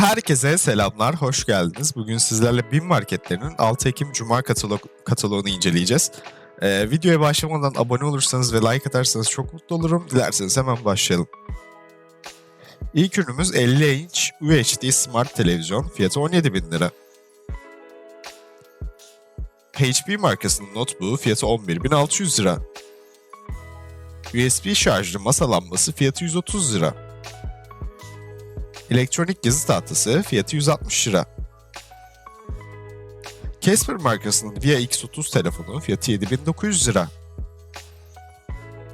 Herkese selamlar, hoş geldiniz. Bugün sizlerle BİM marketlerinin 6 Ekim Cuma katalog, kataloğunu inceleyeceğiz. Ee, videoya başlamadan abone olursanız ve like atarsanız çok mutlu olurum. Dilerseniz hemen başlayalım. İlk ürünümüz 50 inç UHD Smart Televizyon. Fiyatı 17.000 lira. HP markasının notebook'u fiyatı 11.600 lira. USB şarjlı masa lambası fiyatı 130 lira. Elektronik yazı tahtası fiyatı 160 lira. Casper markasının Via X30 telefonu fiyatı 7900 lira.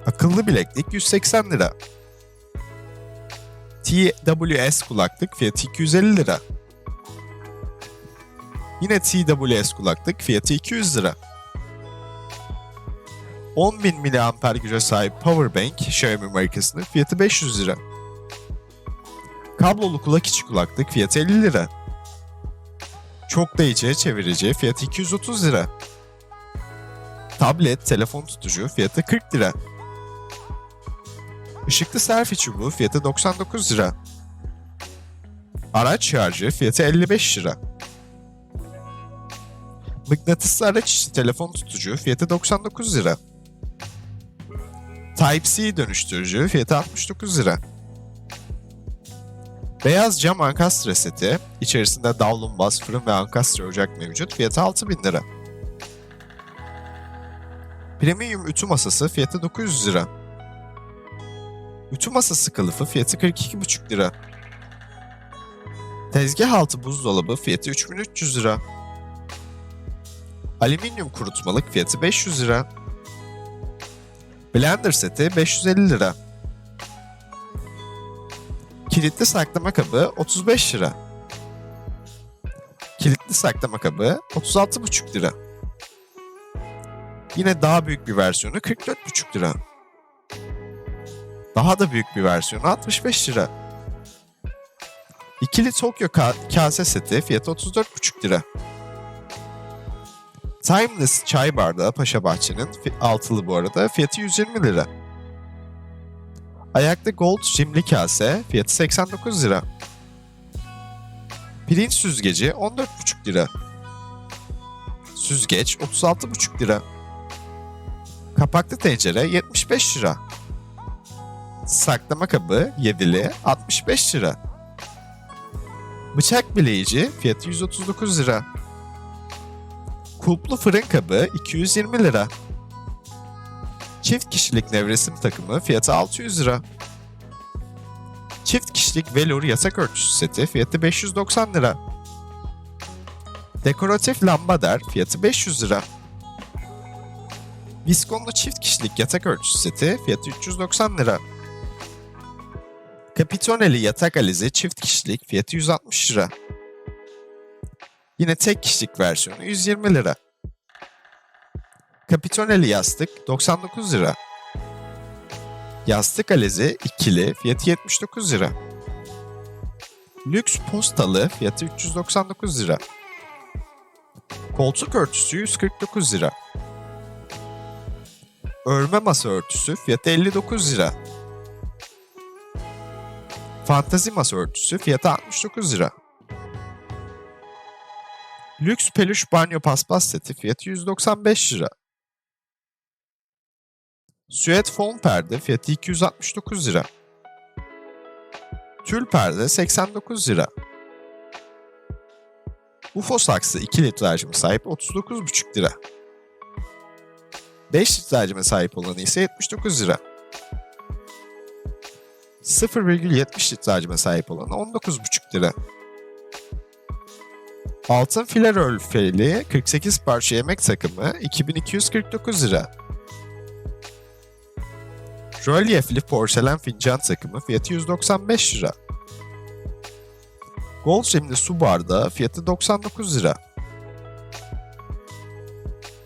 Akıllı bileklik 180 lira. TWS kulaklık fiyatı 250 lira. Yine TWS kulaklık fiyatı 200 lira. 10.000 mAh güce sahip Powerbank Xiaomi markasının fiyatı 500 lira. Kablolu kulak içi kulaklık fiyatı 50 lira. Çok değici çevirici fiyatı 230 lira. Tablet, telefon tutucu fiyatı 40 lira. Işıklı selfie çubuğu fiyatı 99 lira. Araç şarjı fiyatı 55 lira. Mıknatıslı araç içi telefon tutucu fiyatı 99 lira. Type-C dönüştürücü fiyatı 69 lira. Beyaz cam ankastre seti, içerisinde davlumbaz, fırın ve ankastre ocak mevcut, fiyatı 6000 lira. Premium ütü masası fiyatı 900 lira. Ütü masası kılıfı fiyatı 42,5 lira. Tezgah altı buzdolabı fiyatı 3300 lira. Alüminyum kurutmalık fiyatı 500 lira. Blender seti 550 lira. Kilitli saklama kabı 35 lira. Kilitli saklama kabı 36,5 lira. Yine daha büyük bir versiyonu 44,5 lira. Daha da büyük bir versiyonu 65 lira. İkili Tokyo ka- kase seti fiyatı 34,5 lira. Timeless çay bardağı Paşa Bahçe'nin altılı bu arada fiyatı 120 lira. Ayaklı Gold cimli kase fiyatı 89 lira. Pirinç süzgeci 14,5 lira. Süzgeç 36,5 lira. Kapaklı tencere 75 lira. Saklama kabı 7'li 65 lira. Bıçak bileyici fiyatı 139 lira. Kulplu fırın kabı 220 lira. Çift kişilik nevresim takımı fiyatı 600 lira. Çift kişilik velur yatak örtüsü seti fiyatı 590 lira. Dekoratif lambader fiyatı 500 lira. Viskonlu çift kişilik yatak örtüsü seti fiyatı 390 lira. Capitoneli yatak alize çift kişilik fiyatı 160 lira. Yine tek kişilik versiyonu 120 lira. Capitoneli yastık 99 lira. Yastık alezi ikili fiyatı 79 lira. Lüks postalı fiyatı 399 lira. Koltuk örtüsü 149 lira. Örme masa örtüsü fiyatı 59 lira. Fantazi masa örtüsü fiyatı 69 lira. Lüks peluş banyo paspas seti fiyatı 195 lira. Süet fon perde fiyatı 269 lira. Tül perde 89 lira. UFO saksı 2 litre hacme sahip 39,5 lira. 5 litre hacme sahip olanı ise 79 lira. 0,70 litre hacme sahip olanı 19,5 lira. Altın filer örfeli 48 parça yemek takımı 2249 lira. Rölyefli porselen fincan takımı fiyatı 195 lira. Gold rimli su bardağı fiyatı 99 lira.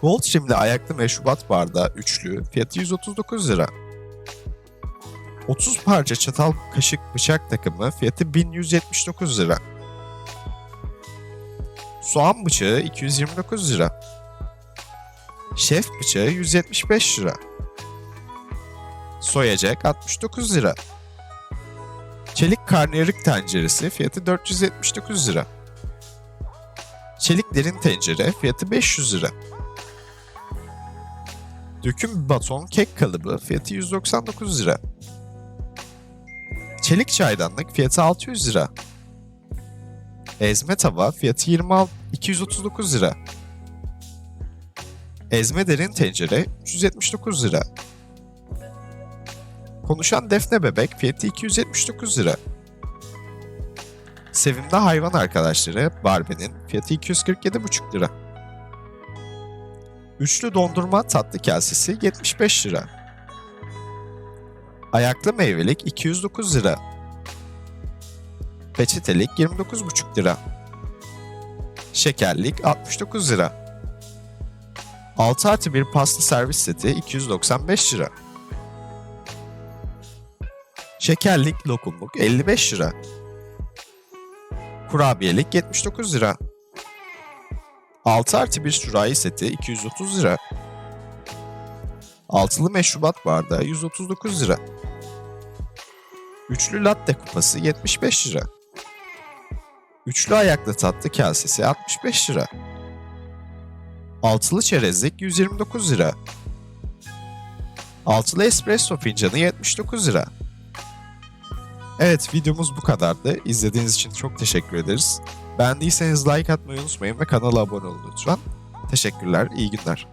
Gold rimli ayaklı meşrubat bardağı üçlü fiyatı 139 lira. 30 parça çatal kaşık bıçak takımı fiyatı 1179 lira. Soğan bıçağı 229 lira. Şef bıçağı 175 lira. Soyacak 69 lira. Çelik karnıyarık tenceresi fiyatı 479 lira. Çelik derin tencere fiyatı 500 lira. Döküm baton kek kalıbı fiyatı 199 lira. Çelik çaydanlık fiyatı 600 lira. Ezme tava fiyatı 26 239 lira. Ezme derin tencere 379 lira. Konuşan defne bebek fiyatı 279 lira. Sevimli hayvan arkadaşları Barbie'nin fiyatı 247,5 lira. Üçlü dondurma tatlı kasesi 75 lira. Ayaklı meyvelik 209 lira. Peçetelik 29,5 lira. Şekerlik 69 lira. 6 artı bir pasta servis seti 295 lira. Şekerlik lokumluk 55 lira. Kurabiyelik 79 lira. 6 artı bir sürahi seti 230 lira. Altılı meşrubat bardağı 139 lira. Üçlü latte kupası 75 lira. Üçlü ayaklı tatlı kasesi 65 lira. Altılı çerezlik 129 lira. Altılı espresso fincanı 79 lira. Evet videomuz bu kadardı. İzlediğiniz için çok teşekkür ederiz. Beğendiyseniz like atmayı unutmayın ve kanala abone olun lütfen. Teşekkürler, iyi günler.